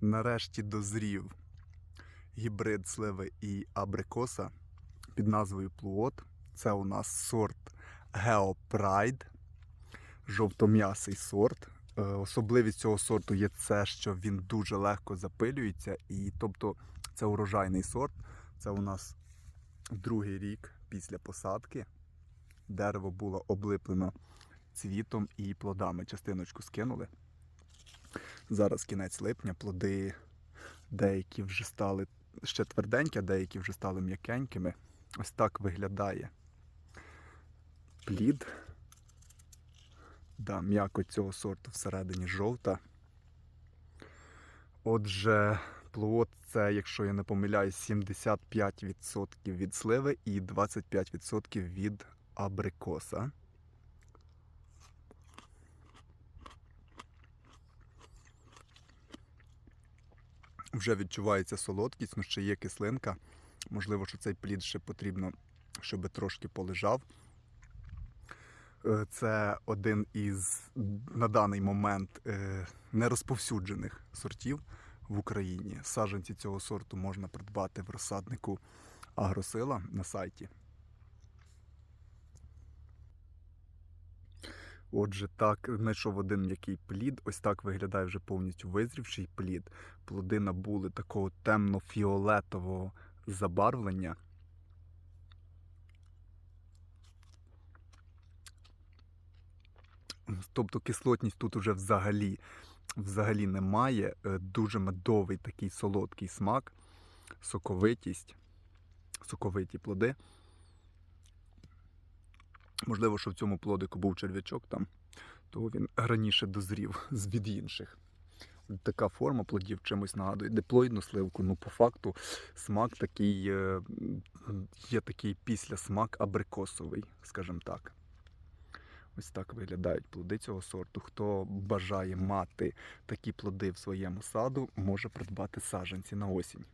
Нарешті дозрів гібрид сливи і абрикоса під назвою Плуот. Це у нас сорт Геопрайд, жовтом'ясий сорт. Е, Особливість цього сорту є це, що він дуже легко запилюється, і тобто це урожайний сорт. Це у нас другий рік після посадки. Дерево було облиплено цвітом і плодами. Частиночку скинули. Зараз кінець липня, плоди деякі вже стали ще тверденькі, а деякі вже стали м'якенькими. Ось так виглядає плід. Да, м'якоть цього сорту всередині жовта. Отже, плод це, якщо я не помиляюсь, 75% від сливи і 25% від абрикоса. Вже відчувається солодкість, ну ще є кислинка. Можливо, що цей плід ще потрібно, щоб трошки полежав. Е, Це один із на даний момент е, нерозповсюджених сортів в Україні. Саджанці цього сорту можна придбати в розсаднику Агросила на сайті. Отже, так, знайшов один м'який плід. Ось так виглядає вже повністю визрівший плід. Плоди набули такого темно-фіолетового забарвлення. Тобто кислотність тут уже взагалі, взагалі немає. Е, Дуже медовий такий солодкий смак, соковитість, соковиті плоди. Можливо, що в цьому плодику був черв'ячок там, то він раніше дозрів від інших. Така форма плодів чимось нагадує диплоїдну сливку. Ну, по факту, смак такий, е, є такий післясмак абрикосовий, скажімо так. Ось так виглядають плоди цього сорту. Хто бажає мати такі плоди в своєму саду, може придбати саджанці на осінь.